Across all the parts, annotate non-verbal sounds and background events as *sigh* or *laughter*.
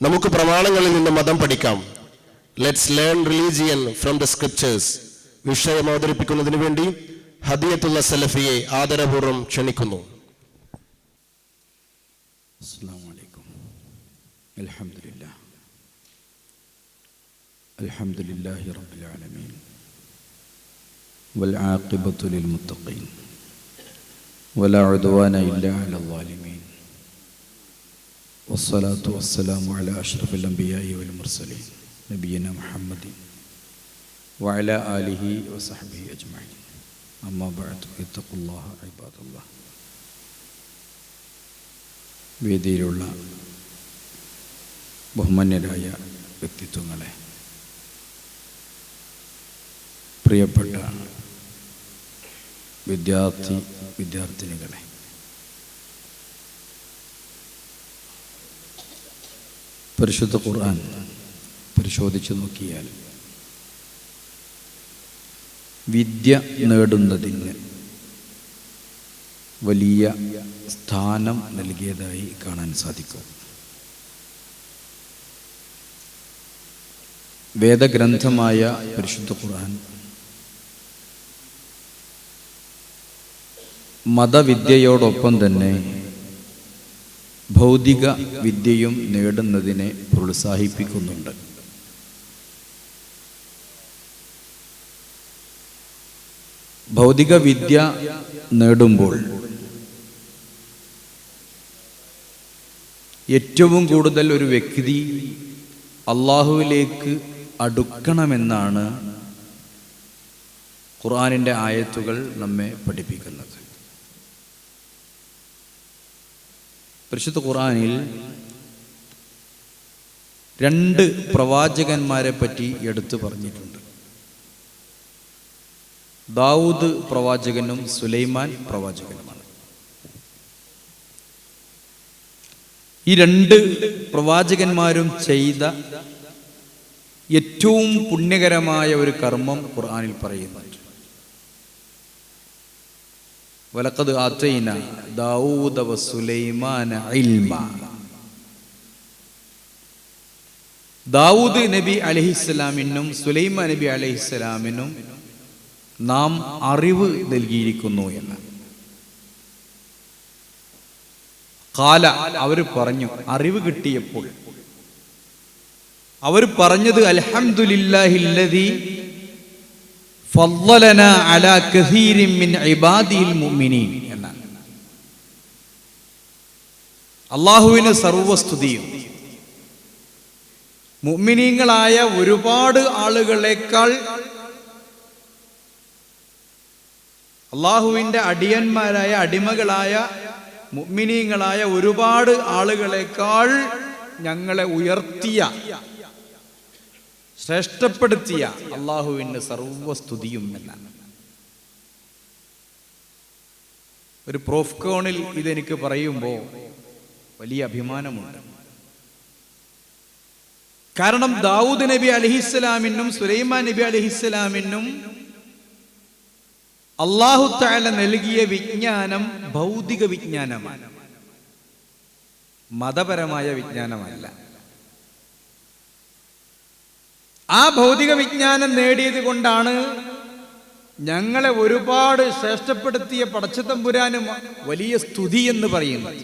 നമുക്ക് പ്രമാണങ്ങളിൽ നിന്ന് മതം പഠിക്കാം let's learn religion from the scriptures വിഷയം അവതരിപ്പിക്കുന്നതിന് വേണ്ടി ഹദിയത്തുള്ള സലഫിയെ ആദരപൂർവ്വം ക്ഷണിക്കുന്നു السلام عليكم الحمد لله الحمد لله رب العالمين والعاقبة للمتقين ولا عدوان إلا على الظالمين വസ്സലാത്തു വസ്സലാമു അല അഷ്റഫുൽ അംബിയായി വൽ മുർസലീൻ നബീന മുഹമ്മദ് വഅല ആലിഹി വസഹബിഹി അജ്മഈൻ അമ്മാ ബഅദ് ഇത്തഖുല്ലാഹ ഇബാദുല്ലാഹ് വേദിയിലുള്ള ബഹുമാന്യരായ വ്യക്തിത്വങ്ങളെ പ്രിയപ്പെട്ട വിദ്യാർത്ഥി വിദ്യാർത്ഥിനികളെ പരിശുദ്ധ ഖുർആൻ പരിശോധിച്ച് നോക്കിയാൽ വിദ്യ നേടുന്നതിന് വലിയ സ്ഥാനം നൽകിയതായി കാണാൻ സാധിക്കും. വേദഗ്രന്ഥമായ പരിശുദ്ധ ഖുർആൻ മതവിദ്യയോടൊപ്പം തന്നെ ഭൗതിക വിദ്യയും നേടുന്നതിനെ പ്രോത്സാഹിപ്പിക്കുന്നുണ്ട്. ഭൗതിക വിദ്യ നേടുമ്പോൾ ഏറ്റവും കൂടുതൽ ഒരു വ്യക്തി അള്ളാഹുവിലേക്ക് അടുക്കണമെന്നാണ് ഖുറാനിന്റെ ആയത്തുകൾ നമ്മെ പഠിപ്പിക്കുന്നത്. പരിശുദ്ധ ഖുർആനിൽ രണ്ട് പ്രവാചകന്മാരെ പറ്റി എടുത്തു പറഞ്ഞിട്ടുണ്ട്. ദാവൂദ് പ്രവാചകനും സുലൈമാൻ പ്രവാചകനുമാണ്. ഈ രണ്ട് പ്രവാചകന്മാരും ചെയ്ത ഏറ്റവും പുണ്യകരമായ ഒരു കർമ്മം ഖുർആാനിൽ പറയുന്നുണ്ട്. വലക്കത് ആറ്റൈന ദാവൂദ സുലൈമാന ഇൽമ. ദാവൂദ് നബി അലഹിസ്സലാമിനും സുലൈമാൻ നബി അലഹിസ്സലാമിനും നാം അറിവ് നൽകിയിരിക്കുന്നു എന്ന്. കാല അവർ പറഞ്ഞു അറിവ് കിട്ടിയപ്പോൾ. അവർ പറഞ്ഞത് അൽഹംദുലില്ലാഹില്ലദി കസീരിൻ മിൻ ഇബാദിൽ മുഅ്മിനീൻ എന്നാണ്. അള്ളാഹുവിന് സർവസ്തുതിയും. മുഅ്മിനീങ്ങളായ ഒരുപാട് ആളുകളെക്കാൾ അള്ളാഹുവിന്റെ അടിയന്മാരായ അടിമകളായ മുഅ്മിനീങ്ങളായ ഒരുപാട് ആളുകളെക്കാൾ ഞങ്ങളെ ഉയർത്തിയ ശ്രേഷ്ഠപ്പെടുത്തിയ അള്ളാഹുവിന് സർവസ്തുതിയും എന്നാണ്. ഒരു പ്രോഫ്കോണിൽ ഇതെനിക്ക് പറയുമ്പോൾ വലിയ അഭിമാനമുണ്ട്. കാരണം ദാവൂദ് നബി അലഹിസ്സലാമിനും സുലൈമാൻ നബി അലഹിസ്സലാമിനും അള്ളാഹു താല നൽകിയ വിജ്ഞാനം ഭൗതിക വിജ്ഞാനമാണ്. മതപരമായ വിജ്ഞാനമല്ല. ആ ഭൗതിക വിജ്ഞാനം നേടിയത് കൊണ്ടാണ് ഞങ്ങളെ ഒരുപാട് ശ്രേഷ്ഠപ്പെടുത്തിയ പടച്ചത്തമ്പുരാനും വലിയ സ്തുതി എന്ന് പറയുന്നത്.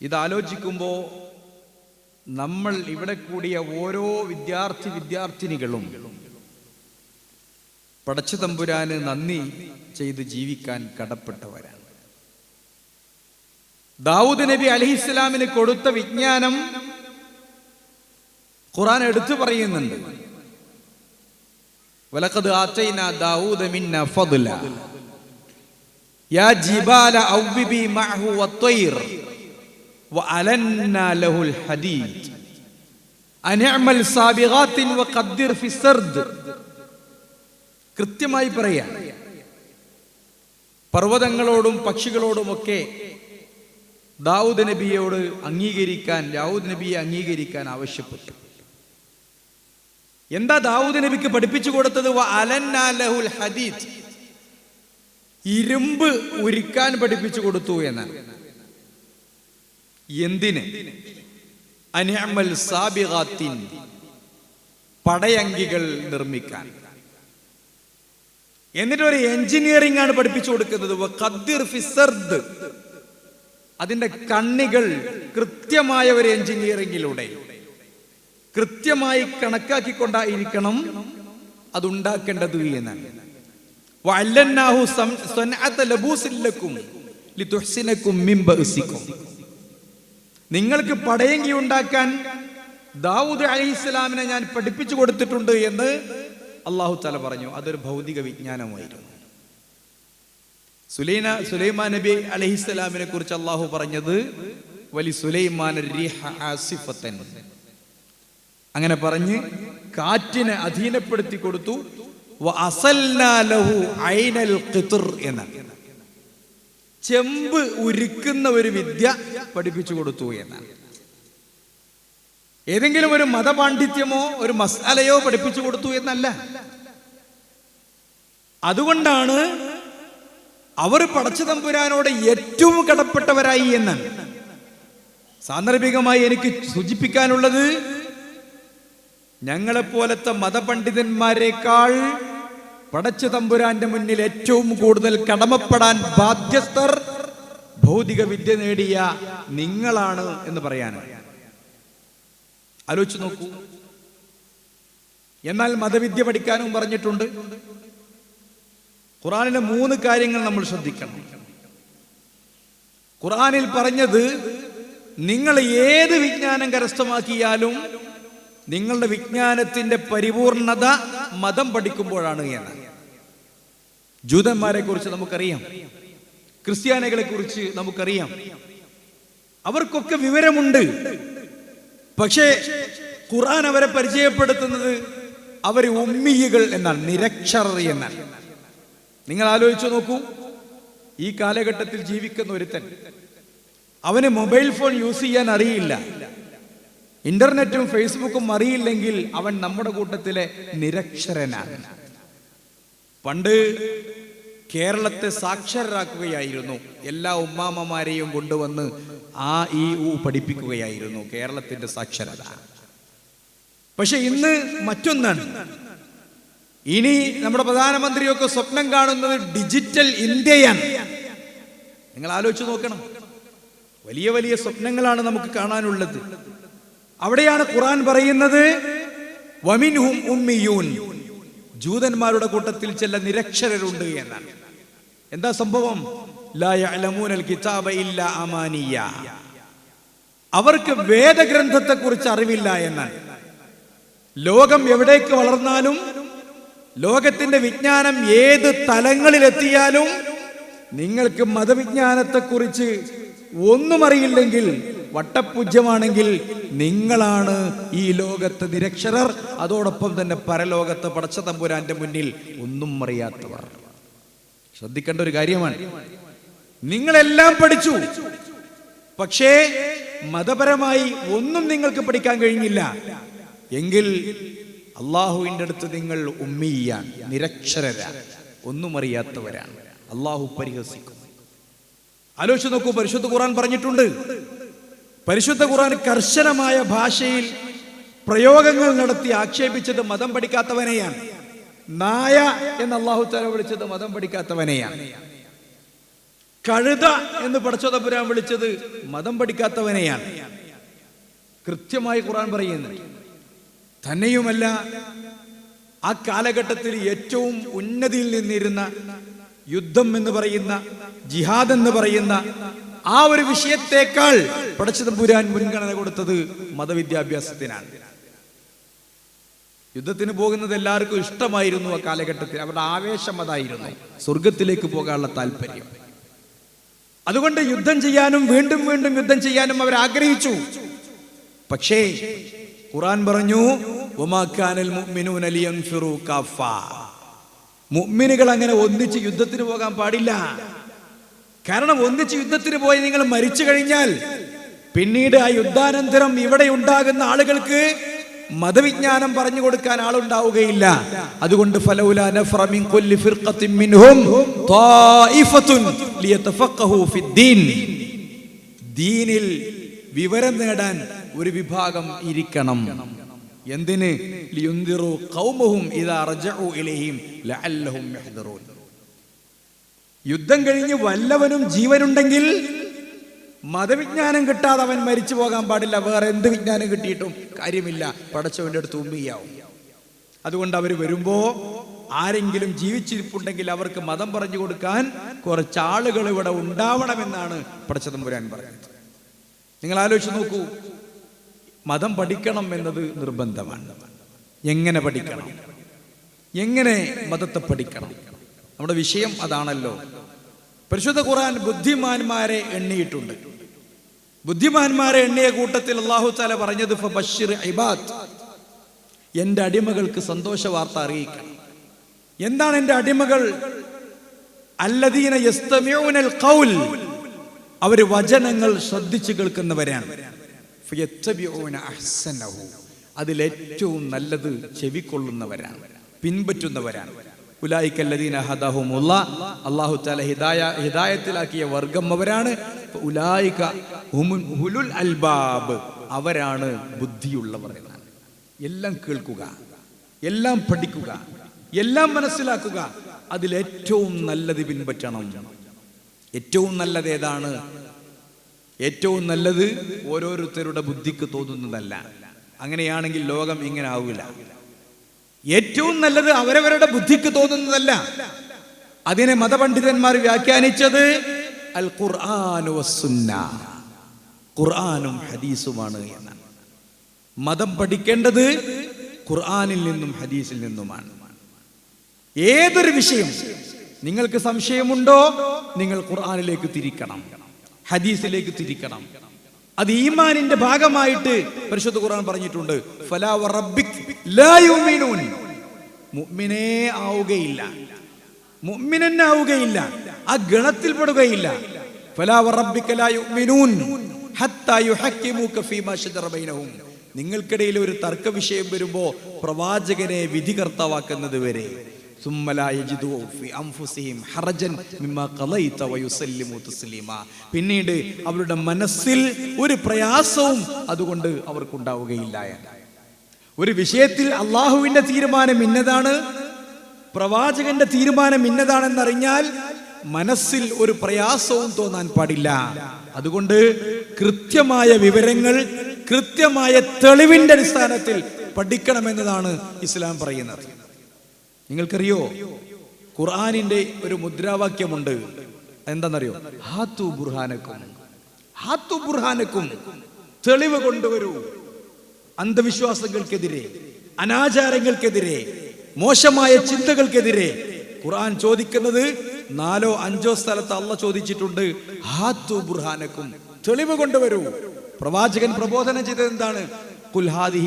ഇതാലോചിക്കുമ്പോൾ നമ്മൾ ഇവിടെ കൂടിയ ഓരോ വിദ്യാർത്ഥി വിദ്യാർത്ഥിനികളും പടച്ചു തമ്പുരാന് നന്ദി ചെയ്ത് ജീവിക്കാൻ കടപ്പെട്ടവരാണ്. ദാവൂദ് നബി അലഹിസ്ലാമിന് കൊടുത്ത വിജ്ഞാനം ഖുറാൻ എടുത്തു പറയുന്നുണ്ട്. വലഖദ് ആറ്റൈന ദാവൂദ മിന്ന ഫദ്ല. യാ ജിബാല ഔബിബി മഅഹു വത്വൈർ വഅലന്ന ലഹുൽ ഹദീദ്. അനിഅമൽ സാബിഗാത്തിൻ വഖദ്ദിർ ഫി സർദ്. കൃത്യമായി പറയാം. പർവതങ്ങളോടും പക്ഷികളോടുമൊക്കെ ദാവൂദ് നബിയോട് അംഗീകരിക്കാൻ ദാവൂദ് നബിയെ അംഗീകരിക്കാൻ ആവശ്യപ്പെട്ടു. എന്താ ദാവൂദ് നബിക്ക് പഠിപ്പിച്ചു കൊടുത്തത്? വ അലന്നാ ലഹുൽ ഹദീദ്. ഇരുമ്പ് ഉരുക്കാൻ പഠിപ്പിച്ചു കൊടുത്തു എന്നാണ്. എന്തിന്? അനിഅമൽ സാബിഗാത്തിൻ. പടയങ്കികൾ നിർമ്മിക്കാൻ. എന്നിട്ട് ഒരു എഞ്ചിനീയറിംഗ് ആണ് പഠിപ്പിച്ചു കൊടുക്കുന്നത്. അതിന്റെ കണ്ണികൾ കൃത്യമായ ഒരു എഞ്ചിനീയറിംഗിലൂടെ. കൃത്യമായി കണക്കാക്കിക്കൊണ്ടായിരിക്കണം അതുണ്ടാക്കേണ്ടത് എന്നാണ് നിങ്ങൾക്ക് പടയങ്കി ഉണ്ടാക്കാൻ ദാവൂദ് അലി ഇസ്ലാമിനെ ഞാൻ പഠിപ്പിച്ചു കൊടുത്തിട്ടുണ്ട് എന്ന് അള്ളാഹു തല പറഞ്ഞു. അതൊരു ഭൗതിക വിജ്ഞാനമായിരുന്നു. സുലൈന സുലൈമാ നബി അലഹിസ്സലാമിനെ കുറിച്ച് അള്ളാഹു പറഞ്ഞത് വലി സുലൈമാൻ അങ്ങനെ പറഞ്ഞ് കാറ്റിനെ അധീനപ്പെടുത്തി കൊടുത്തു. എന്നാണ് ചെമ്പ് ഉരുക്കുന്ന ഒരു വിദ്യ പഠിപ്പിച്ചു കൊടുത്തു എന്നാണ് ഏതെങ്കിലും ഒരു മതപാണ്ഡിത്യമോ ഒരു മസാലയോ പഠിപ്പിച്ചു കൊടുത്തു എന്നല്ല. അതുകൊണ്ടാണ് അവർ പടച്ചു തമ്പുരാനോട് ഏറ്റവും കടപ്പെട്ടവരായി എന്നാണ് സാന്ദർഭികമായി എനിക്ക് സൂചിപ്പിക്കാനുള്ളത് ഞങ്ങളെപ്പോലത്തെ മതപണ്ഡിതന്മാരെക്കാൾ പടച്ചു തമ്പുരാന്റെ മുന്നിൽ ഏറ്റവും കൂടുതൽ കടമപ്പെടാൻ ബാധ്യസ്ഥർ ഭൗതിക വിദ്യ നേടിയ നിങ്ങളാണ് എന്ന് പറയാനാണ് ആലോചിച്ചു നോക്കൂ. എന്നാൽ മതവിദ്യ പഠിക്കാനും പറഞ്ഞിട്ടുണ്ട്. ഖുറാനിലെ മൂന്ന് കാര്യങ്ങൾ നമ്മൾ ശ്രദ്ധിക്കണം. ഖുറാനിൽ പറഞ്ഞത് നിങ്ങൾ ഏത് വിജ്ഞാനം കരസ്ഥമാക്കിയാലും നിങ്ങളുടെ വിജ്ഞാനത്തിന്റെ പരിപൂർണത മതം പഠിക്കുമ്പോഴാണ് എന്ന്. ജൂതന്മാരെ കുറിച്ച് നമുക്കറിയാം. ക്രിസ്ത്യാനികളെ കുറിച്ച് നമുക്കറിയാം. അവർക്കൊക്കെ വിവരമുണ്ട്. പക്ഷേ ഖുറാൻ അവരെ പരിചയപ്പെടുത്തുന്നത് അവർ ഉമ്മിയുകൾ എന്നാണ് നിരക്ഷരർ എന്നാണ്. നിങ്ങൾ ആലോചിച്ചു നോക്കൂ. ഈ കാലഘട്ടത്തിൽ ജീവിക്കുന്ന ഒരുത്തൻ അവന് മൊബൈൽ ഫോൺ യൂസ് ചെയ്യാൻ അറിയില്ല. ഇന്റർനെറ്റും ഫേസ്ബുക്കും അറിയില്ലെങ്കിൽ അവൻ നമ്മുടെ കൂട്ടത്തിലെ നിരക്ഷരനാണ്. പണ്ട് കേരളത്തെ സാക്ഷരരാക്കുകയായിരുന്നു. എല്ലാ ഉമ്മാമ്മമാരെയും കൊണ്ടുവന്ന് ആ ഈ ഉ പഠിപ്പിക്കുകയായിരുന്നു കേരളത്തിന്റെ സാക്ഷരത. പക്ഷെ ഇന്ന് മറ്റൊന്നാണ്. ഇനി നമ്മുടെ പ്രധാനമന്ത്രിയൊക്കെ സ്വപ്നം കാണുന്നത് ഡിജിറ്റൽ ഇന്ത്യയാണ്. നിങ്ങൾ ആലോചിച്ച് നോക്കണം. വലിയ വലിയ സ്വപ്നങ്ങളാണ് നമുക്ക് കാണാനുള്ളത്. അവിടെയാണ് ഖുറാൻ പറയുന്നത് വമിൻഹും ഉമ്മിയൂൻ. ജൂതന്മാരുടെ കൂട്ടത്തിൽ ചില നിരക്ഷരരുണ്ട് എന്നാണ്. എന്താ സംഭവം? അവർക്ക് വേദഗ്രന്ഥത്തെ കുറിച്ച് അറിവില്ല എന്നാണ്. ലോകം എവിടേക്ക് വളർന്നാലും ലോകത്തിന്റെ വിജ്ഞാനം ഏത് തലങ്ങളിലെത്തിയാലും നിങ്ങൾക്ക് മതവിജ്ഞാനത്തെക്കുറിച്ച് ഒന്നും അറിയില്ലെങ്കിൽ വട്ടപൂജ്യമാണെങ്കിൽ നിങ്ങളാണ് ഈ ലോകത്ത് നിരക്ഷരർ. അതോടൊപ്പം തന്നെ പരലോകത്ത് പടച്ച തമ്പുരാന്റെ മുന്നിൽ ഒന്നും അറിയാത്തവർ. ശ്രദ്ധിക്കേണ്ട ഒരു കാര്യമാണ്. നിങ്ങളെല്ലാം പഠിച്ചു. പക്ഷേ മതപരമായി ഒന്നും നിങ്ങൾക്ക് പഠിക്കാൻ കഴിഞ്ഞില്ല. എങ്കിൽ അള്ളാഹുവിന്റെ അടുത്ത് നിങ്ങൾ ഉമ്മിയാണ് നിരക്ഷരരാണ് ഒന്നും അറിയാത്തവരാണ്. അള്ളാഹു പരിഹസിക്കും. ആലോചിച്ച് നോക്കൂ പരിശുദ്ധ ഖുറാൻ പറഞ്ഞിട്ടുണ്ട്. പരിശുദ്ധ ഖുർആൻ കർശനമായ ഭാഷയിൽ പ്രയോഗങ്ങൾ നടത്തി ആക്ഷേപിച്ചത് മതം പഠിക്കാത്തവനെയാണ്. നായ എന്ന് അള്ളാഹു തല വിളിച്ചത് മതം പഠിക്കാത്തവനെയാണ്. കഴുത എന്ന് പടച്ചതപുരാൻ വിളിച്ചത് മതം പഠിക്കാത്തവനെയാണ്. കൃത്യമായി ഖുർആൻ പറയുന്നത് തന്നെയുമല്ല ആ കാലഘട്ടത്തിൽ ഏറ്റവും ഉന്നതിയിൽ നിന്നിരുന്ന യുദ്ധം എന്ന് പറയുന്ന ജിഹാദ് എന്ന് പറയുന്ന ആ ഒരു വിഷയത്തേക്കാൾ പടച്ചതമ്പുരാൻ മുൻഗണന കൊടുത്തത് മതവിദ്യാഭ്യാസത്തിനാണ്. യുദ്ധത്തിന് പോകുന്നത് എല്ലാവർക്കും ഇഷ്ടമായിരുന്നു ആ കാലഘട്ടത്തിൽ. അവരുടെ ആവേശം അതായിരുന്നു. സ്വർഗത്തിലേക്ക് പോകാനുള്ള താല്പര്യം. അതുകൊണ്ട് യുദ്ധം ചെയ്യാനും വീണ്ടും വീണ്ടും യുദ്ധം ചെയ്യാനും അവർ ആഗ്രഹിച്ചു. പക്ഷേ ഖുറാൻ പറഞ്ഞു "വമാക്കാനൽ മുഅ്മിനൂന കാഫ." മുഅ്മിനുകൾ അങ്ങനെ ഒന്നിച്ച് യുദ്ധത്തിന് പോകാൻ പാടില്ല. കാരണം ഒന്നിച്ച് യുദ്ധത്തിന് പോയി നിങ്ങൾ മരിച്ചു കഴിഞ്ഞാൽ പിന്നീട് ആ യുദ്ധാനന്തരം ഇവിടെ ഉണ്ടാകുന്ന ആളുകൾക്ക് മതവിജ്ഞാനം പറഞ്ഞു കൊടുക്കാൻ ആളുണ്ടാവുകയില്ല. അതുകൊണ്ട് ദീനിൽ വിവരം നേടാൻ ഒരു വിഭാഗം ഇരിക്കണം. എന്തിന്? ഖൗമഹും ഇദാ റജഉ ഇലൈഹിം ലഅല്ലഹും യഹ്ദറൂൻ. യുദ്ധം കഴിഞ്ഞ് വല്ലവനും ജീവനുണ്ടെങ്കിൽ മതവിജ്ഞാനം കിട്ടാതെ അവൻ മരിച്ചു പോകാൻ പാടില്ല. വേറെ എന്ത് വിജ്ഞാനം കിട്ടിയിട്ടും കാര്യമില്ല. പടച്ചവന്റെ അടുത്ത് ഉമ്മിയാവും അതുകൊണ്ട് അവർ വരുമ്പോ ആരെങ്കിലും ജീവിച്ചിരിപ്പുണ്ടെങ്കിൽ അവർക്ക് മതം പറഞ്ഞു കൊടുക്കാൻ കുറച്ച് ആളുകൾ ഇവിടെ ഉണ്ടാവണമെന്നാണ് പടച്ചതമ്പുരാൻ പറയുന്നത്. നിങ്ങൾ ആലോചിച്ച് നോക്കൂ. മതം പഠിക്കണം എന്നത് നിർബന്ധമാണ്. എങ്ങനെ പഠിക്കണം? എങ്ങനെ മതത്തെ പഠിക്കണം? നമ്മുടെ വിഷയം അതാണല്ലോ. പരിശുദ്ധ ഖുർആൻ ബുദ്ധിമാന്മാരെ എണ്ണിയിട്ടുണ്ട്. ബുദ്ധിമാന്മാരെ എണ്ണിയ കൂട്ടത്തിൽ അള്ളാഹു താല പറഞ്ഞത് ഫബശ്ശിർ ഇബാദ്. എന്റെ അടിമകൾക്ക് സന്തോഷ വാർത്ത അറിയിക്കണം. എന്താണ് എന്റെ അടിമകൾ? യസ്തമിഊനൽ ഖൗൽ. അവർ വചനങ്ങൾ ശ്രദ്ധിച്ചു കേൾക്കുന്നവരാണ്. അതിലേറ്റവും നല്ലത് ചെവിക്കൊള്ളുന്നവരാണ് പിൻപറ്റുന്നവരാണ്. ഉലായിക്കല്ലദീന ഹദഹുമുള്ള അല്ലാഹു താല ഹിദായ ഹിദായത്തിലാക്കിയ വർഗം അവരാണ്. ഉലായിക്ക ഹുലുൽ അൽബാബ്. അവരാണ് ബുദ്ധിയുള്ളവർ എന്നാണ്. എല്ലാം കേൾക്കുക എല്ലാം പഠിക്കുക എല്ലാം മനസ്സിലാക്കുക. അതിലേറ്റവും നല്ലത് പിൻപറ്റണം. ഏറ്റവും നല്ലത് ഏതാണ്? ഏറ്റവും നല്ലത് ഓരോരുത്തരുടെ ബുദ്ധിക്ക് തോന്നുന്നതല്ല. അങ്ങനെയാണെങ്കിൽ ലോകം ഇങ്ങനെ ആവില്ല. ഏറ്റവും നല്ലത് അവരവരുടെ ബുദ്ധിക്ക് തോന്നുന്നതല്ല. അതിനെ മതപണ്ഡിതന്മാർ വ്യാഖ്യാനിച്ചത് അൽ ഖുർആാനു ഖുർആാനും ഹദീസുമാണ് എന്നാണ്. മതം പഠിക്കേണ്ടത് ഖുർആാനിൽ നിന്നും ഹദീസിൽ നിന്നുമാണ്. ഏതൊരു വിഷയം നിങ്ങൾക്ക് സംശയമുണ്ടോ നിങ്ങൾ ഖുർആാനിലേക്ക് തിരിക്കണം. ഹദീസിലേക്ക് തിരിക്കണം. അത് ഈമാനിന്റെ ഭാഗമായിട്ട് പരിശുദ്ധ ഖുർആൻ പറഞ്ഞിട്ടുണ്ട്. മുഅ്മിനേ ആവുകയില്ല. മുഅ്മിനന്നെ ആവുകയില്ല. ആ ഗണത്തിൽപ്പെടുകയില്ല പെടുകയില്ല. നിങ്ങൾക്കിടയിൽ ഒരു തർക്ക വിഷയം വരുമ്പോ പ്രവാചകനെ വിധികർത്താവാക്കുന്നത് വരെ. പിന്നീട് അവരുടെ മനസ്സിൽ ഒരു പ്രയാസവും അതുകൊണ്ട് അവർക്കുണ്ടാവുകയില്ല ഒരു വിഷയത്തിൽ അള്ളാഹുവിന്റെ തീരുമാനം ഇന്നതാണ് പ്രവാചകന്റെ തീരുമാനം ഇന്നതാണെന്നറിഞ്ഞാൽ മനസ്സിൽ ഒരു പ്രയാസവും തോന്നാൻ പാടില്ല. അതുകൊണ്ട് കൃത്യമായ വിവരങ്ങൾ കൃത്യമായ തെളിവിന്റെ അടിസ്ഥാനത്തിൽ പഠിക്കണമെന്നതാണ് ഇസ്ലാം പറയുന്നത്. നിങ്ങൾക്കറിയോ? ഖുർആാനിന്റെ ഒരു മുദ്രാവാക്യമുണ്ട്. എന്താണെന്നറിയോ ഹാത്തു ബുർഹാനക്കും. ഹാത്തു ബുർഹാനക്കും തെളിവ് കൊണ്ടുവരൂ. അന്ധവിശ്വാസങ്ങൾക്കെതിരെ അനാചാരങ്ങൾക്കെതിരെ മോശമായ ചിന്തകൾക്കെതിരെ ഖുർആൻ ചോദിക്കുന്നത് നാലോ അഞ്ചോ സ്ഥലത്ത് അള്ള ചോദിച്ചിട്ടുണ്ട്. ഹാത്തു ബുർഹാനക്കും തെളിവ് കൊണ്ടുവരൂ. പ്രവാചകൻ പ്രബോധനം ചെയ്തത് എന്താണ്?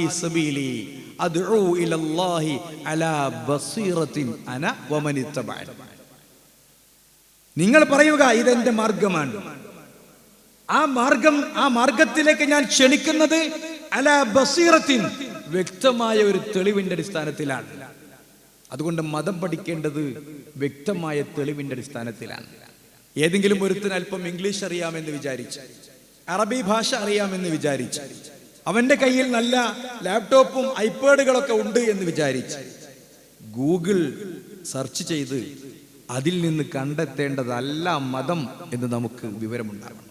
സബീലി. അലാ അന നിങ്ങൾ പറയുക ഇതെന്റെ മാർഗമാണ്. ആ മാർഗം ആ മാർഗത്തിലേക്ക് ഞാൻ ക്ഷണിക്കുന്നത് അല ബസീറത്തിൻ വ്യക്തമായ ഒരു തെളിവിന്റെ അടിസ്ഥാനത്തിലാണ്. അതുകൊണ്ട് മതം പഠിക്കേണ്ടത് വ്യക്തമായ തെളിവിന്റെ അടിസ്ഥാനത്തിലാണ്. ഏതെങ്കിലും ഒരുത്തിന് അല്പം ഇംഗ്ലീഷ് അറിയാമെന്ന് വിചാരിച്ച് അറബി ഭാഷ അറിയാമെന്ന് വിചാരിച്ച് അവന്റെ കയ്യിൽ നല്ല ലാപ്ടോപ്പും ഐപാഡുകളൊക്കെ ഉണ്ട് എന്ന് വിചാരിച്ച് ഗൂഗിൾ സെർച്ച് ചെയ്ത് അതിൽ നിന്ന് കണ്ടെത്തേണ്ടതല്ല മതം എന്ന് നമുക്ക് വിവരമുണ്ടാകണം.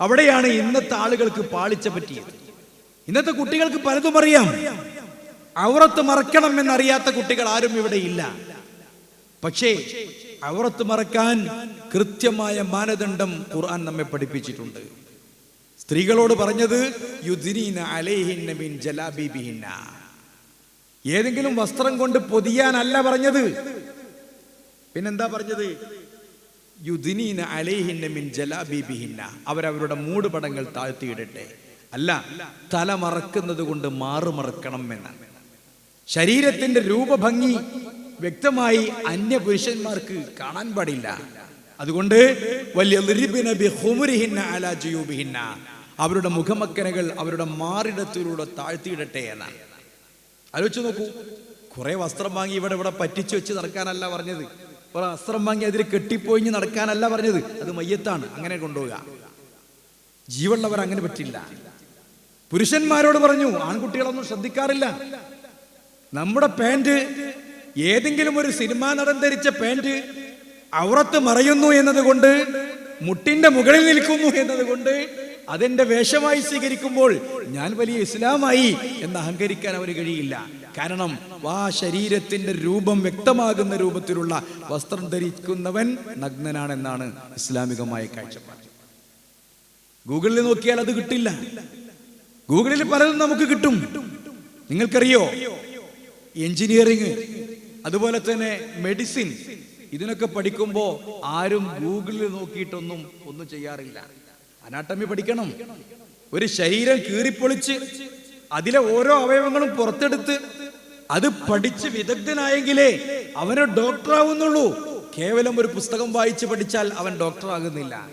അവിടെയാണ് ഇന്നത്തെ ആളുകൾക്ക് പാളിച്ച പറ്റിയത്. ഇന്നത്തെ കുട്ടികൾക്ക് പലതും അറിയാം. അവറത്ത് മറക്കണം എന്നറിയാത്ത കുട്ടികൾ ആരും ഇവിടെ ഇല്ല. പക്ഷേ അവറത്ത് മറക്കാൻ കൃത്യമായ മാനദണ്ഡം ഖുർആൻ നമ്മെ പഠിപ്പിച്ചിട്ടുണ്ട്. സ്ത്രീകളോട് പറഞ്ഞത് യുദ്രീന അലൈഹിന്ന മിൻ ജലാബിബിഹിന്ന. ഏതെങ്കിലും വസ്ത്രം കൊണ്ട് പൊതിയാനല്ല പറഞ്ഞത്. പിന്നെന്താ പറഞ്ഞത്? യുദിനീന അലൈഹിന്ന മിൻ ജലാബിബിഹിന്ന. അവരവരുടെ മൂടുപടങ്ങൾ താഴ്ത്തിയിടട്ടെ. അല്ല തല മറക്കുന്നത് കൊണ്ട് മാറു മറക്കണം എന്നാണ്. ശരീരത്തിന്റെ രൂപഭംഗി വ്യക്തമായി അന്യ പുരുഷന്മാർക്ക് കാണാൻ പാടില്ല. അതുകൊണ്ട് അവരുടെ മുഖമക്കനകൾ അവരുടെ മാറിടത്തിലൂടെ താഴ്ത്തിയിടട്ടെ എന്നാണ് ആലോചിച്ച് നോക്കൂ കുറെ വസ്ത്രം വാങ്ങി ഇവിടെ ഇവിടെ പറ്റിച്ചു വെച്ച് നടക്കാനല്ല പറഞ്ഞത്. കുറെ വസ്ത്രം വാങ്ങി അതിൽ കെട്ടിപ്പോയിഞ്ഞ് നടക്കാനല്ല പറഞ്ഞത്. അത് മയ്യത്താണ് അങ്ങനെ കൊണ്ടുപോവുക. ജീവുള്ളവർ അങ്ങനെ പറ്റില്ല. പുരുഷന്മാരോട് പറഞ്ഞു ആൺകുട്ടികളൊന്നും ശ്രദ്ധിക്കാറില്ല. നമ്മുടെ പാന്റ് ഏതെങ്കിലും ഒരു സിനിമാ നടൻ ധരിച്ച പാന്റ് ഔറത്ത് മറയുന്നു എന്നതുകൊണ്ട് മുട്ടിന്റെ മുകളിൽ നിൽക്കുന്നു എന്നതുകൊണ്ട് അതെന്റെ വേഷമായി സ്വീകരിക്കുമ്പോൾ ഞാൻ വലിയ ഇസ്ലാമായി എന്ന് അഹങ്കരിക്കാൻ അവന് കഴിയില്ല. കാരണം ആ ശരീരത്തിന്റെ രൂപം വ്യക്തമാകുന്ന രൂപത്തിലുള്ള വസ്ത്രം ധരിക്കുന്നവൻ നഗ്നനാണെന്നാണ് ഇസ്ലാമികമായ കാഴ്ചപ്പാട്. ഗൂഗിളിൽ നോക്കിയാൽ അത് കിട്ടില്ല. ഗൂഗിളിൽ പലതും നമുക്ക് കിട്ടും. നിങ്ങൾക്കറിയോ? എഞ്ചിനീയറിങ് അതുപോലെ തന്നെ മെഡിസിൻ ഇതിനൊക്കെ പഠിക്കുമ്പോ ആരും ഗൂഗിളിൽ നോക്കിയിട്ടൊന്നും ഒന്നും ചെയ്യാറില്ല. അനാട്ടമി പഠിക്കണം. ഒരു ശരീരം കീറിപ്പൊളിച്ച് അതിലെ ഓരോ അവയവങ്ങളും പുറത്തെടുത്ത് അത് പഠിച്ച് വിദഗ്ധനായെങ്കിലേ അവന് ഡോക്ടർ ആവുന്നുള്ളൂ. കേവലം ഒരു പുസ്തകം വായിച്ച് പഠിച്ചാൽ അവൻ ഡോക്ടർ ആകുന്നില്ല.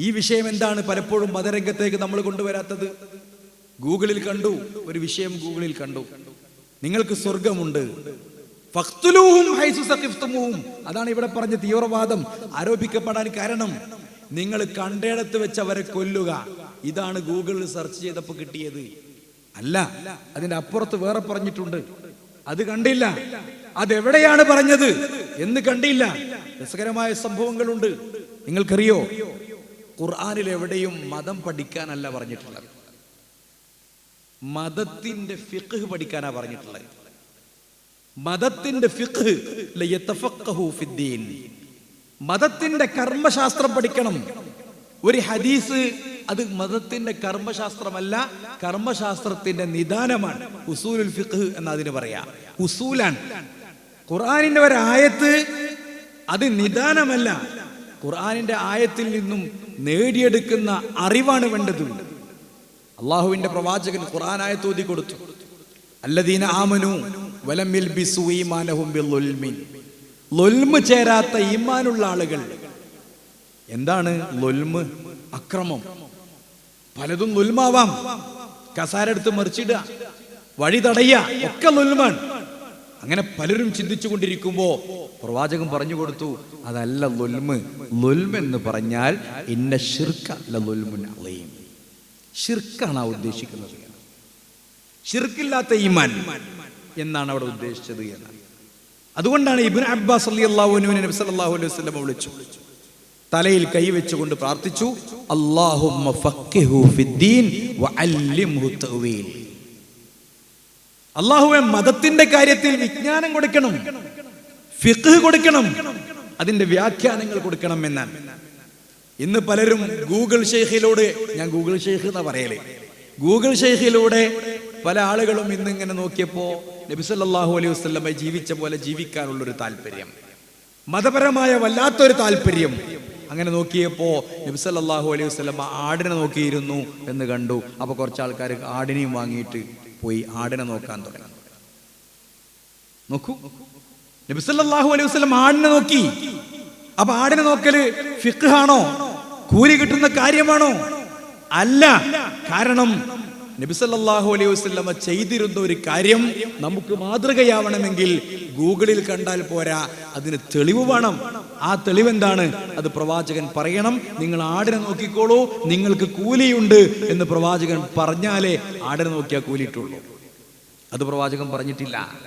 ഈ വിഷയം എന്താണ് പലപ്പോഴും മതരംഗത്തേക്ക് നമ്മൾ കൊണ്ടുവരാത്തത്? ഗൂഗിളിൽ കണ്ടു ഒരു വിഷയം ഗൂഗിളിൽ കണ്ടു. നിങ്ങൾക്ക് സ്വർഗമുണ്ട് ഹൈസു. അതാണ് ഇവിടെ പറഞ്ഞ തീവ്രവാദം ആരോപിക്കപ്പെടാൻ കാരണം. നിങ്ങൾ കണ്ടയിടത്ത് വെച്ച് അവരെ കൊല്ലുക. ഇതാണ് ഗൂഗിളിൽ സെർച്ച് ചെയ്തപ്പോൾ കിട്ടിയത്. അല്ല അതിന്റെ അപ്പുറത്ത് വേറെ പറഞ്ഞിട്ടുണ്ട്. അത് കണ്ടില്ല. അതെവിടെയാണ് പറഞ്ഞത് എന്ന് കണ്ടില്ല. രസകരമായ സംഭവങ്ങളുണ്ട്. നിങ്ങൾക്കറിയോ? ഖുർആാനിൽ എവിടെയും മതം പഠിക്കാനല്ല പറഞ്ഞിട്ടുള്ളത്. മതത്തിന്റെ ഫിഖ് പഠിക്കാനാ പറഞ്ഞിട്ടുള്ളത്. മതത്തിന്റെ ഫിദ്ദീൻ. മതത്തിന്റെ കർമ്മശാസ്ത്രം പഠിക്കണം. ഒരു ഹദീസ് അത് മതത്തിന്റെ കർമ്മശാസ്ത്രമല്ല കർമ്മശാസ്ത്രത്തിന്റെ നിദാനമാണ്. ഉസൂലുൽ ഫിഖ് എന്ന് അതിന് പറയാ. ഉസൂലാണ്. ഖുർആാനിന്റെ ഒരായത്ത് അത് നിദാനമല്ല. ഖുർആാനിന്റെ ആയത്തിൽ നിന്നും നേടിയെടുക്കുന്ന അറിവാണ് വേണ്ടത്. അള്ളാഹുവിന്റെ പ്രവാചകൻ ഖുർആൻ ആയത്ത് കൊടുത്തു. അല്ലദീന ആമനു ചേരാത്ത ഈമാനുള്ള ആളുകൾ. എന്താണ് ലൊൽമ് അക്രമം. പലതും ലുൽമാവാം കസാരെടുത്ത് മറിച്ചിടുക വഴി തടയ ഒക്കെ ലുൽമാണ് അങ്ങനെ പലരും ചിന്തിച്ചു കൊണ്ടിരിക്കുമ്പോ പ്രവാചകൻ പറഞ്ഞു കൊടുത്തു അതല്ല ലുൽമ് ലുൽമ എന്ന് പറഞ്ഞാൽ ഇന്ന ഷിർക്ക ലൊൽമുൻ അളയും ഷിർക്കാണ് ആ ഉദ്ദേശിക്കുന്നത്. ഷിർക്കില്ലാത്ത ഈമാൻ. എന്നാണ് അവിടെ ഉദ്ദേശിച്ചത് എന്ന്. അതുകൊണ്ടാണ് ഇബിൻ അബ്ബാസ് അള്ളാഹുവിനെ നബി സല്ലാഹു അലൈഹി വസല്ലം വിളിച്ചു. തലയിൽ കൈവച്ചുകൊണ്ട് പ്രാർത്ഥിച്ചു അള്ളാഹുവെ മതത്തിന്റെ കാര്യത്തിൽ വിജ്ഞാനം കൊടുക്കണം ഫിഖ് കൊടുക്കണം അതിന്റെ വ്യാഖ്യാനങ്ങൾ കൊടുക്കണം എന്നാണ്. ഇന്ന് പലരും ഗൂഗിൾ ഷെയ്ഖിലൂടെ ഞാൻ ഗൂഗിൾ ഷെയ്ഖ് എന്നാ പറയലേ ഗൂഗിൾ ഷെയ്ഖിലൂടെ പല ആളുകളും ഇന്നിങ്ങനെ നോക്കിയപ്പോ നബിസല്ലാഹു അലൈഹി വസ്ലമ ജീവിച്ച പോലെ ജീവിക്കാനുള്ള ഒരു താല്പര്യം. മതപരമായ വല്ലാത്തൊരു താല്പര്യം. അങ്ങനെ നോക്കിയപ്പോ നബിസല്ലാഹു അലൈഹി വസ്ലമ ആടിനെ നോക്കിയിരുന്നു എന്ന് കണ്ടു. അപ്പൊ കുറച്ച് ആൾക്കാർ ആടിനെയും വാങ്ങിയിട്ട് പോയി ആടിനെ നോക്കാൻ തുടങ്ങി. നോക്കൂ. നബിസല്ലാഹു അലൈഹി വസ്ലം ആടിനെ നോക്കി. അപ്പൊ ആടിനെ നോക്കൽ ഫിഖ് ആണോ കൂലി കിട്ടുന്ന കാര്യമാണോ? അല്ല. കാരണം നബിസല്ലാഹു അലൈഹി വസ്ലമ ചെയ്തിരുന്ന ഒരു കാര്യം നമുക്ക് മാതൃകയാവണമെങ്കിൽ ഗൂഗിളിൽ കണ്ടാൽ പോരാ. അതിന് തെളിവ് വേണം. ആ തെളിവ് എന്താണ് അത് പ്രവാചകൻ പറയണം. നിങ്ങൾ ആടിനെ നോക്കിക്കോളൂ. നിങ്ങൾക്ക് കൂലിയുണ്ട് എന്ന് പ്രവാചകൻ പറഞ്ഞാലേ ആടിനെ നോക്കിയാൽ കൂലിയിട്ടുള്ളൂ. അത് പ്രവാചകൻ പറഞ്ഞിട്ടില്ല.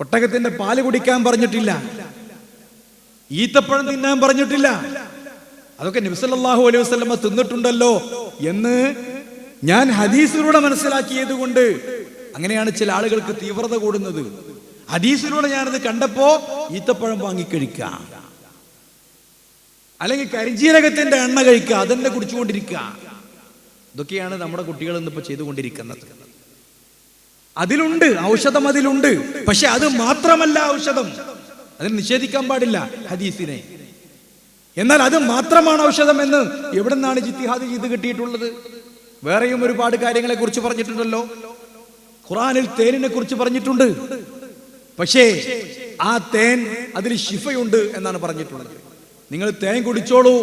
ഒട്ടകത്തിന്റെ പാൽ കുടിക്കാൻ പറഞ്ഞിട്ടില്ല. ഈത്തപ്പഴം തിന്നാൻ പറഞ്ഞിട്ടില്ല. അതൊക്കെ നബിസല്ലാഹു അലൈഹി വസ്ലമ തിന്നിട്ടുണ്ടല്ലോ എന്ന് ഞാൻ ഹദീസിലൂടെ മനസ്സിലാക്കിയത് കൊണ്ട് അങ്ങനെയാണ് ചില ആളുകൾക്ക് തീവ്രത കൂടുന്നത്. ഹദീസിലൂടെ ഞാനത് കണ്ടപ്പോ ഈത്തപ്പഴം വാങ്ങിക്കഴിക്കാം അല്ലെങ്കിൽ കരിഞ്ചീരകത്തിന്റെ എണ്ണ കഴിക്കുക അതെന്നെ കുടിച്ചുകൊണ്ടിരിക്കുക ഇതൊക്കെയാണ് നമ്മുടെ കുട്ടികൾ ഇന്നിപ്പോ ചെയ്തുകൊണ്ടിരിക്കുന്നത്. അതിലുണ്ട് ഔഷധം അതിലുണ്ട്. പക്ഷെ അത് മാത്രമല്ല ഔഷധം. അതിന് നിഷേധിക്കാൻ പാടില്ല ഹദീസിനെ. എന്നാൽ അത് മാത്രമാണ് ഔഷധം എന്ന് എവിടെ നിന്നാണ് ജിത്തിഹാദ് ചെയ്ത് കിട്ടിയിട്ടുള്ളത്? വേറെയും ഒരുപാട് കാര്യങ്ങളെ കുറിച്ച് പറഞ്ഞിട്ടുണ്ടല്ലോ. ഖുറാനിൽ തേനിനെ കുറിച്ച് പറഞ്ഞിട്ടുണ്ട്. പക്ഷേ ആ തേൻ അതിൽ ശിഫയുണ്ട് എന്നാണ് പറഞ്ഞിട്ടുള്ളത്. നിങ്ങൾ തേൻ കുടിച്ചോളൂ.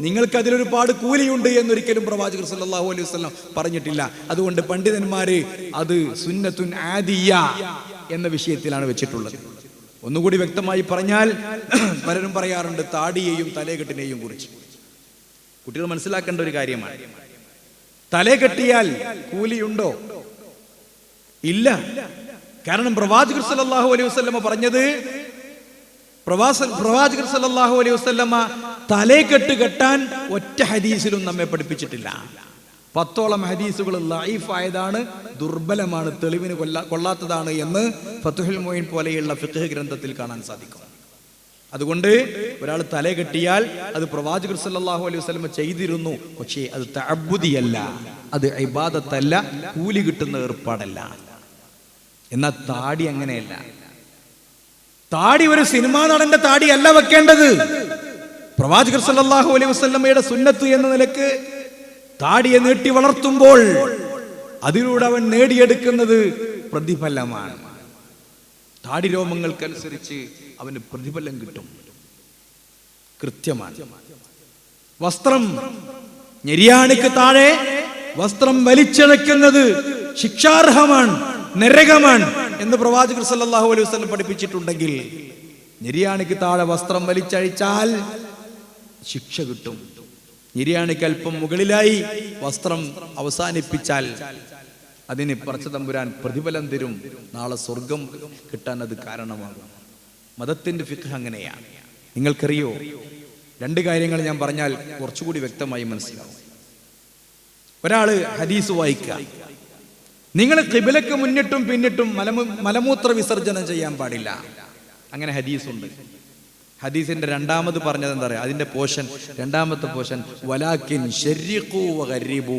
നിങ്ങൾക്ക് അതിലൊരുപാട് കൂലിയുണ്ട് എന്നൊരിക്കലും പ്രവാചകർ സല്ലാഹു അലൈഹി വസ്ലം പറഞ്ഞിട്ടില്ല. അതുകൊണ്ട് പണ്ഡിതന്മാര് അത് സുന്നത്തുൻ ആദിയ എന്ന വിഷയത്തിലാണ് വെച്ചിട്ടുള്ളത്. ഒന്നുകൂടി വ്യക്തമായി പറഞ്ഞാൽ *clears throat* പലരും പറയാറുണ്ട് താടിയെയും തലേകെട്ടിനെയും കുറിച്ച്. കുട്ടികൾ മനസ്സിലാക്കേണ്ട ഒരു കാര്യമാണ്. തലേ കെട്ടിയാൽ കൂലിയുണ്ടോ? ഇല്ല. കാരണം പ്രവാചകർ സല്ലാഹു അലൈഹി വസല്ലമ പറഞ്ഞത് പ്രവാസ പ്രവാചകർ സല്ലാഹു അലൈഹി വസല്ലമ തലേ കെട്ട് കെട്ടാൻ ഒറ്റ ഹദീസിലും നമ്മെ പഠിപ്പിച്ചിട്ടില്ല. പത്തോളം ഹദീസുകൾ ലൈഫായതാണ് ദുർബലമാണ് തെളിവിന് കൊല്ല കൊള്ളാത്തതാണ് എന്ന് ഫത്തുഹുൽ മൊയിൻ പോലെയുള്ള ഫിഖ് ഗ്രന്ഥത്തിൽ കാണാൻ സാധിക്കും. അതുകൊണ്ട് ഒരാൾ തല കെട്ടിയാൽ അത് പ്രവാചകർ സല്ലാഹു അലൈഹി വസ്ലമ ചെയ്തിരുന്നു. പക്ഷേ അത് തഅബ്ബുദിയല്ല. അത് ഇബാദത്തല്ല കൂലി കിട്ടുന്ന ഏർപ്പാടല്ല. എന്നാൽ താടി അങ്ങനെയല്ല. താടി ഒരു സിനിമാ നടന്റെ താടി അല്ല വെക്കേണ്ടത്. പ്രവാചകർ സല്ലാഹു അലൈഹി വസല്ലമയുടെ സുന്നത്ത് എന്ന നിലയ്ക്ക് താടിയെ നീട്ടി വളർത്തുമ്പോൾ അതിലൂടെ അവൻ നേടിയെടുക്കുന്നത് പ്രതിഫലമാണ്. താടി രോമങ്ങൾക്കനുസരിച്ച് അവന് പ്രതിഫലം കിട്ടും. കൃത്യമാണ്. വസ്ത്രം ഞെരിയാണിക്ക് താഴെ വസ്ത്രം വലിച്ചിഴക്കുന്നത് ശിക്ഷാർഹമാണ് നരകമാണ് എന്ന് പ്രവാചകർ സല്ലാഹു അലൈഹി വസ്ലം പഠിപ്പിച്ചിട്ടുണ്ടെങ്കിൽ ഞെരിയാണിക്ക് താഴെ വസ്ത്രം വലിച്ചഴിച്ചാൽ ശിക്ഷ കിട്ടും. ഞെരിയാണിക്ക് അല്പം മുകളിലായി വസ്ത്രം അവസാനിപ്പിച്ചാൽ അതിന് പറച്ച തമ്പുരാൻ പ്രതിഫലം തരും. നാളെ സ്വർഗം കിട്ടാൻ അത് കാരണമാകും. മതത്തിന്റെ ഫിഖ് അങ്ങനെയാണ്. നിങ്ങൾക്കറിയോ? രണ്ട് കാര്യങ്ങൾ ഞാൻ പറഞ്ഞാൽ കുറച്ചുകൂടി വ്യക്തമായി മനസ്സിലാവും. ഒരാൾ ഹദീസ് വായിക്കുക. നിങ്ങൾ കിബിലക്ക് മുന്നിട്ടും പിന്നിട്ടും മലമു മലമൂത്ര വിസർജനം ചെയ്യാൻ പാടില്ല. അങ്ങനെ ഹദീസ് ഉണ്ട് ഹദീസിന്റെ രണ്ടാമത് പറഞ്ഞത് എന്താ പറയുക അതിന്റെ പോഷൻ രണ്ടാമത്തെ പോഷൻ വലാക്കിൻ ശരീക്കൂ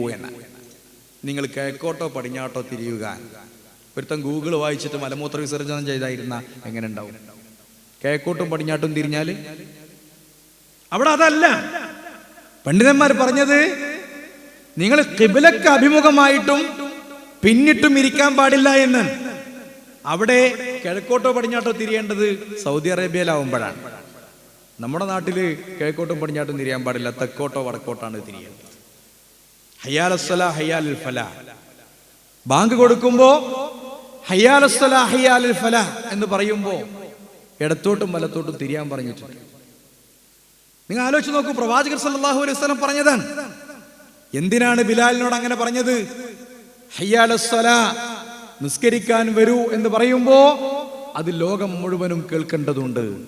എന്ന. നിങ്ങൾ കിഴക്കോട്ടോ പടിഞ്ഞാട്ടോ തിരിയുക. ഒരുത്തൻ ഗൂഗിൾ വായിച്ചിട്ട് മലമൂത്ര വിസർജനം ചെയ്തായിരുന്ന എങ്ങനെ ഉണ്ടാവും? കിഴക്കോട്ടും പടിഞ്ഞാട്ടും തിരിഞ്ഞാൽ? അവിടെ അതല്ല. പണ്ഡിതന്മാർ പറഞ്ഞത് നിങ്ങൾ കിബിലക്ക് അഭിമുഖമായിട്ടും പിന്നിട്ടും ഇരിക്കാൻ പാടില്ല എന്ന്. അവിടെ കിഴക്കോട്ടോ പടിഞ്ഞാട്ടോ തിരിയേണ്ടത് സൗദി അറേബ്യയിലാവുമ്പോഴാണ്. നമ്മുടെ നാട്ടിൽ കിഴക്കോട്ടും പടിഞ്ഞാട്ടും തിരിയാൻ പാടില്ല. തെക്കോട്ടോ വടക്കോട്ടാണ് തിരിയേണ്ടത്. ഹയ്യാലുൽ ബാങ്ക് കൊടുക്കുമ്പോ ഹയ്യാലുൽ എന്ന് പറയുമ്പോ ഇടത്തോട്ടും വലത്തോട്ടും തിരിയാൻ പറഞ്ഞിട്ടുണ്ട്. നിങ്ങൾ ആലോചിച്ച് നോക്കൂ പ്രവാചകർ സല്ലല്ലാഹു അലൈഹി സ്വലം പറഞ്ഞതാണ്. എന്തിനാണ് ബിലാലിനോട് അങ്ങനെ പറഞ്ഞത്? നിസ്കരിക്കാൻ വരൂ എന്ന് പറയുമ്പോ അത് ലോകം മുഴുവനും കേൾക്കേണ്ടതുണ്ട്.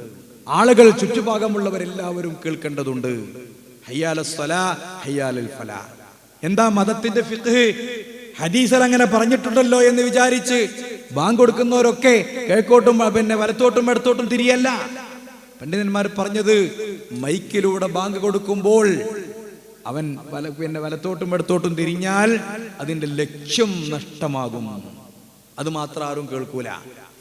ആളുകൾ ചുറ്റുഭാഗമുള്ളവരെല്ലാവരും കേൾക്കേണ്ടതുണ്ട്. ഹയ്യാലസ്വല ഹയ്യാലുൽ ഫല. എന്താ മതത്തിന്റെ ഫിഖ്? ഹദീസൽ അങ്ങനെ പറഞ്ഞിട്ടുണ്ടല്ലോ എന്ന് വിചാരിച്ച് ബാങ്ക് കൊടുക്കുന്നവരൊക്കെ കിഴക്കോട്ടും പിന്നെ വലത്തോട്ടും ഇടത്തോട്ടും തിരിയല്ല. പണ്ഡിതന്മാർ പറഞ്ഞത് മൈക്കിലൂടെ ബാങ്ക് കൊടുക്കുമ്പോൾ അവൻ വല പിന്നെ വലത്തോട്ടും ഇടത്തോട്ടും തിരിഞ്ഞാൽ അതിന്റെ ലക്ഷ്യം നഷ്ടമാകും. അത് മാത്രം ആരും കേൾക്കൂല.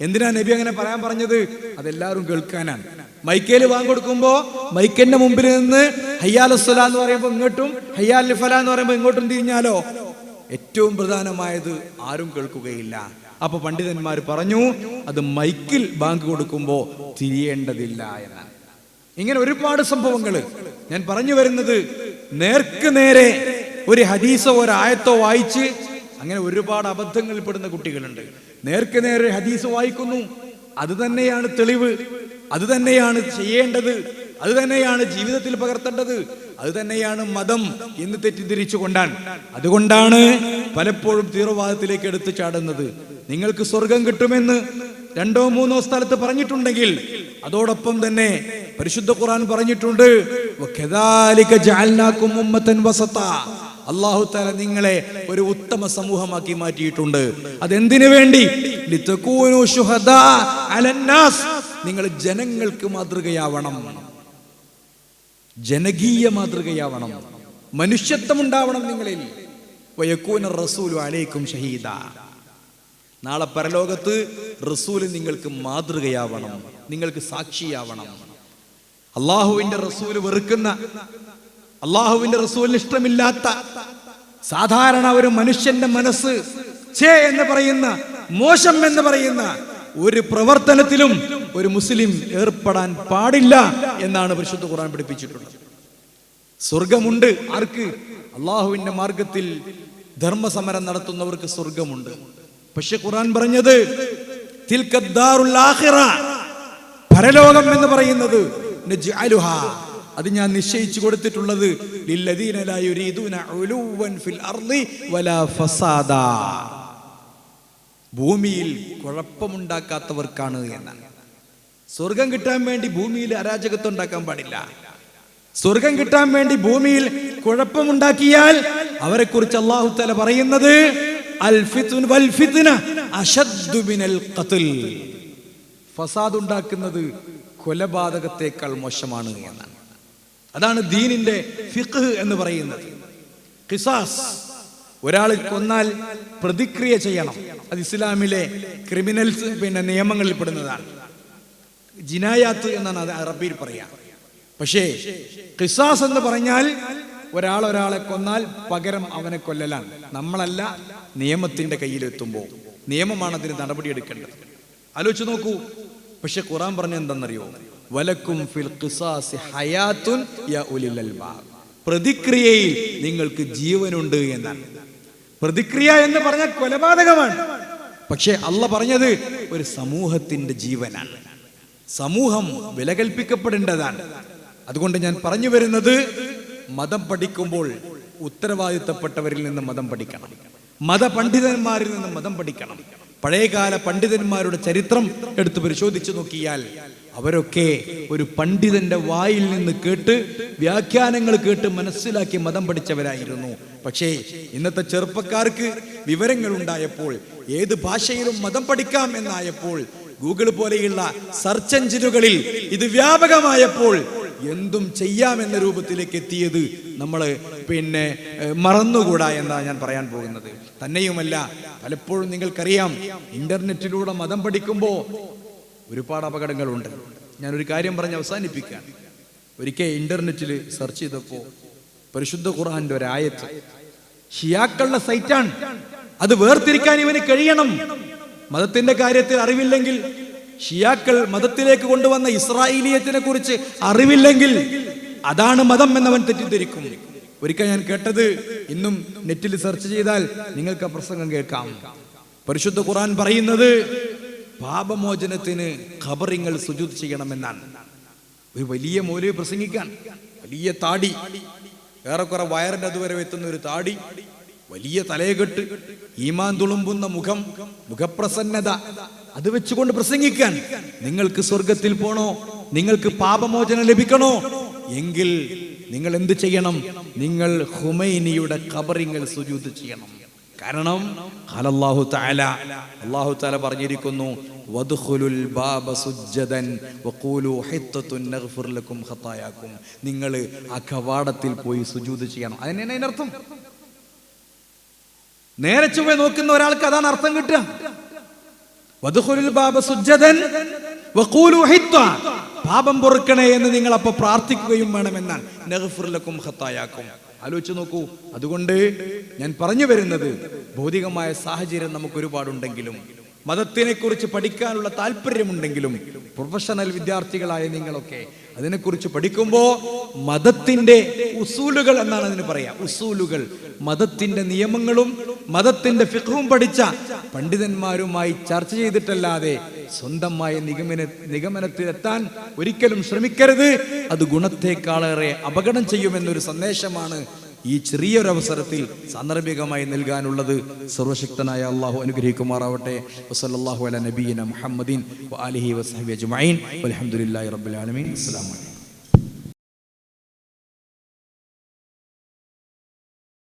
എന്തിനാ നബി അങ്ങനെ പറയാൻ പറഞ്ഞത്? അതെല്ലാവരും കേൾക്കാനാണ്. മൈക്കേൽ ബാങ്ക് കൊടുക്കുമ്പോ മൈക്കിന്റെ മുമ്പിൽ നിന്ന് ഹയ്യാലുസ്വല എന്ന് പറയുമ്പോൾ ഇങ്ങോട്ടും ഹയ്യാൽ എന്ന് പറയുമ്പോൾ ഇങ്ങോട്ടും തിരിഞ്ഞാലോ? ഏറ്റവും പ്രധാനമായത് ആരും കേൾക്കുകയില്ല. അപ്പൊ പണ്ഡിതന്മാർ പറഞ്ഞു അത് മൈക്കിൽ ബാങ്ക് കൊടുക്കുമ്പോ തിരിയേണ്ടതില്ല എന്നാണ് ഇങ്ങനെ ഒരുപാട് സംഭവങ്ങൾ ഞാൻ പറഞ്ഞു വരുന്നത് നേർക്ക് നേരെ ഒരു ഹദീസോ ഒരായത്തോ വായിച്ച് അങ്ങനെ ഒരുപാട് അബദ്ധങ്ങളിൽ പെടുന്ന കുട്ടികളുണ്ട്. നേർക്ക് നേരെ ഹദീസ് വായിക്കുന്നു. അത് തന്നെയാണ് തെളിവ്. അത് തന്നെയാണ് ചെയ്യേണ്ടത്. അത് തന്നെയാണ് ജീവിതത്തിൽ പകർത്തേണ്ടത്. അത് തന്നെയാണ് മതം എന്ന് തെറ്റിദ്ധരിച്ചു കൊണ്ടാണ് അതുകൊണ്ടാണ് പലപ്പോഴും തീവ്രവാദത്തിലേക്ക് എടുത്തു ചാടുന്നത്. നിങ്ങൾക്ക് സ്വർഗം കിട്ടുമെന്ന് രണ്ടോ മൂന്നോ സ്ഥലത്ത് പറഞ്ഞിട്ടുണ്ടെങ്കിൽ അതോടൊപ്പം തന്നെ പരിശുദ്ധ ഖുർആൻ പറഞ്ഞിട്ടുണ്ട്. അള്ളാഹു താല നിങ്ങളെ ഒരു ഉത്തമ സമൂഹമാക്കി മാറ്റിയിട്ടുണ്ട്. അതെന്തിനു വേണ്ടി? നിങ്ങൾ ജനങ്ങൾക്ക് മാതൃകയാവണം. ജനകീയ മാതൃകയാവണം. മനുഷ്യത്വം ഉണ്ടാവണം നിങ്ങളിൽ റസൂലു അലൈക്കും ഷഹീദ. നാളെ പരലോകത്ത് റസൂൽ നിങ്ങൾക്ക് മാതൃകയാവണം. നിങ്ങൾക്ക് സാക്ഷിയാവണം. അള്ളാഹുവിന്റെ റസൂൽ വെറുക്കുന്ന അള്ളാഹുവിന്റെ റസൂലിന് ഇഷ്ടമില്ലാത്ത സാധാരണ ഒരു മനുഷ്യന്റെ മനസ്സ് ചേ എന്ന് പറയുന്ന മോശം എന്ന് പറയുന്ന ഒരു പ്രവർത്തനത്തിലും ഒരു മുസ്ലിം ഏർപ്പെടാൻ പാടില്ല എന്നാണ് പരിശുദ്ധ ഖുർആൻ പഠിപ്പിച്ചിട്ടുള്ളത്. സ്വർഗമുണ്ട്. ആർക്ക്? അള്ളാഹുവിന്റെ മാർഗത്തിൽ ധർമ്മസമരം നടത്തുന്നവർക്ക് സ്വർഗമുണ്ട്. പക്ഷെ ഖുർആൻ പറഞ്ഞത് പരലോകം എന്ന് പറയുന്നത് അത് ഞാൻ നിശ്ചയിച്ചു കൊടുത്തിട്ടുള്ളത് ലില്ലദീന ഉലുവൻ ഫിൽ വലാ ഫസാദാ. ഭൂമിയിൽ കുഴപ്പമുണ്ടാക്കാത്തവർക്കാണ് എന്നാണ്. സ്വർഗം കിട്ടാൻ വേണ്ടി ഭൂമിയിൽ അരാജകത്വം ഉണ്ടാക്കാൻ പാടില്ല. സ്വർഗം കിട്ടാൻ വേണ്ടി ഭൂമിയിൽ കുഴപ്പമുണ്ടാക്കിയാൽ അവരെ കുറിച്ച് അള്ളാഹു തല പറയുന്നത് ഫസാദ് ഉണ്ടാക്കുന്നത് കൊലപാതകത്തെക്കാൾ മോശമാണ് എന്നാണ്. അതാണ് ദീനിന്റെ ഫിഖ് എന്ന് പറയുന്നത്. ഒരാൾ കൊന്നാൽ പ്രതിക്രിയ ചെയ്യണം. അത് ഇസ്ലാമിലെ ക്രിമിനൽസ് പിന്നെ നിയമങ്ങളിൽ പെടുന്നതാണ് ജിനായാത്ത് എന്നാണ് അത് അറബിയിൽ പറയാ. പക്ഷേ ഖിസാസ് എന്ന് പറഞ്ഞാൽ ഒരാൾ ഒരാളെ കൊന്നാൽ പകരം അവനെ കൊല്ലലാണ്. നമ്മളല്ല നിയമത്തിന്റെ കയ്യിലെത്തുമ്പോൾ നിയമമാണ് അതിന് നടപടിയെടുക്കേണ്ടത് ആലോചിച്ച് നോക്കൂ. പക്ഷെ ഖുറാൻ പറഞ്ഞ എന്താണെന്നറിയോ? വലക്കും ഫിൽ ഹയാത്തുൻ യാ ഉലിൽ പ്രതിക്രിയയിൽ നിങ്ങൾക്ക് ജീവനുണ്ട് എന്നാണ്. പ്രതിക്രിയ എന്ന് പറഞ്ഞാൽ കൊലപാതകമാണ്. പക്ഷെ അല്ല പറഞ്ഞത് ഒരു സമൂഹത്തിന്റെ ജീവനാണ്. സമൂഹം വില കൽപ്പിക്കപ്പെടേണ്ടതാണ് അതുകൊണ്ട് ഞാൻ പറഞ്ഞു വരുന്നത് മതം പഠിക്കുമ്പോൾ ഉത്തരവാദിത്തപ്പെട്ടവരിൽ നിന്ന് മതം പഠിക്കണം. മതപണ്ഡിതന്മാരിൽ നിന്ന് മതം പഠിക്കണം. പഴയകാല പണ്ഡിതന്മാരുടെ ചരിത്രം എടുത്ത് പരിശോധിച്ചു നോക്കിയാൽ അവരൊക്കെ ഒരു പണ്ഡിതന്റെ വായിൽ നിന്ന് കേട്ട് വ്യാഖ്യാനങ്ങൾ കേട്ട് മനസ്സിലാക്കി മതം പഠിച്ചവരായിരുന്നു. പക്ഷേ ഇന്നത്തെ ചെറുപ്പക്കാർക്ക് വിവരങ്ങൾ ഉണ്ടായപ്പോൾ ഏത് ഭാഷയിലും മതം പഠിക്കാം എന്നായപ്പോൾ ഗൂഗിൾ പോലെയുള്ള സെർച്ച് എഞ്ചിനുകളിൽ ഇത് വ്യാപകമായപ്പോൾ എന്തും ചെയ്യാമെന്ന രൂപത്തിലേക്ക് എത്തിയത് നമ്മൾ പിന്നെ മറന്നുകൂടാ എന്നാണ് ഞാൻ പറയാൻ പോകുന്നത്. തന്നെയുമല്ല പലപ്പോഴും നിങ്ങൾക്കറിയാം ഇന്റർനെറ്റിലൂടെ മതം പഠിക്കുമ്പോൾ ഒരുപാട് അപകടങ്ങളുണ്ട്. ഞാനൊരു കാര്യം പറഞ്ഞ് അവസാനിപ്പിക്കുകയാണ് ഒരിക്കൽ ഇന്റർനെറ്റിൽ സെർച്ച് ചെയ്തപ്പോൾ പരിശുദ്ധ ഖുർആന്റെ ഒരായത്ത് ഷിയാക്കളുടെ സൈറ്റാണ്. അത് വേർതിരിക്കാൻ ഇവന് കഴിയണം. മതത്തിന്റെ കാര്യത്തിൽ അറിവില്ലെങ്കിൽ ഷിയാക്കൾ മതത്തിലേക്ക് കൊണ്ടുവന്ന ഇസ്രായേലിയത്തിനെ കുറിച്ച് അറിവില്ലെങ്കിൽ അതാണ് മതം എന്നവൻ തെറ്റിദ്ധരിക്കും. ഒരിക്കൽ ഞാൻ കേട്ടത് ഇന്നും നെറ്റിൽ സെർച്ച് ചെയ്താൽ നിങ്ങൾക്ക് ആ പ്രസംഗം കേൾക്കാം. പരിശുദ്ധ ഖുർആൻ പറയുന്നത് പാപമോചനത്തിന് ഖബറിങ്ങൾ സുജൂത് ചെയ്യണമെന്നാണ്. ഒരു വലിയ മൂലയെ പ്രസംഗിക്കാൻ വലിയ താടി ഏറെക്കുറെ വയറിന്റെ അതുവരെ എത്തുന്ന ഒരു താടി വലിയ തലയെകെട്ട് ഈമാൻ തുളുമ്പുന്ന മുഖം മുഖപ്രസന്നത അത് വെച്ചുകൊണ്ട് പ്രസംഗിക്കാൻ നിങ്ങൾക്ക് സ്വർഗത്തിൽ പോണോ? നിങ്ങൾക്ക് പാപമോചനം ലഭിക്കണോ? എങ്കിൽ നിങ്ങൾ എന്ത് ചെയ്യണം? നിങ്ങൾ ഹുമൈനിയുടെ കബറിങ്ങൾ സുജൂത് ചെയ്യണം. കാരണം അലല്ലാഹു തആല അല്ലാഹു തആല പറഞ്ഞിരിക്കുന്നു നിങ്ങൾ ആ കവാടത്തിൽ പോയി സുജൂദ് ചെയ്യണം. അതിനെ അതിനർത്ഥം നേരെ ചൊവ്വെ നോക്കുന്ന ഒരാൾക്ക് അതാണ് അർത്ഥം കിട്ടുക. പാപം പൊറുക്കണേ എന്ന് നിങ്ങൾ അപ്പൊ പ്രാർത്ഥിക്കുകയും വേണമെന്നാണ് നഗ്ഫിർ ലക്കും ഖതായാക്കും ആലോചിച്ച് നോക്കൂ. അതുകൊണ്ട് ഞാൻ പറഞ്ഞു വരുന്നത് ഭൗതികമായ സാഹചര്യം നമുക്ക് ഒരുപാടുണ്ടെങ്കിലും മതത്തിനെ കുറിച്ച് പഠിക്കാനുള്ള താല്പര്യമുണ്ടെങ്കിലും പ്രൊഫഷണൽ വിദ്യാർത്ഥികളായ നിങ്ങളൊക്കെ അതിനെക്കുറിച്ച് പഠിക്കുമ്പോൾ മതത്തിന്റെ ഉസൂലുകൾ എന്നാണ് അതിന് പറയാ. ഉസൂലുകൾ. മതത്തിന്റെ നിയമങ്ങളും മതത്തിന്റെ ഫിഖും പഠിച്ച പണ്ഡിതന്മാരുമായി ചർച്ച ചെയ്തിട്ടല്ലാതെ സ്വന്തമായ നിഗമന നിഗമനത്തിലെത്താൻ ഒരിക്കലും ശ്രമിക്കരുത്. അത് ഗുണത്തെക്കാളേറെ അപകടം ചെയ്യുമെന്നൊരു സന്ദേശമാണ് ഈ ചെറിയൊരവസരത്തിൽ സാന്ദർഭികമായി നൽകാനുള്ളത് സർവശക്തനായ അള്ളാഹു അനുഗ്രഹിക്കുമാറാവട്ടെ. വസല്ലാഹു അല നബീന മുഹമ്മദീൻ അലഹി വസ്ഹബി അജ്മൈൻ അലഹമുല്ലാ അസ്സലാമു അലൈക്കും.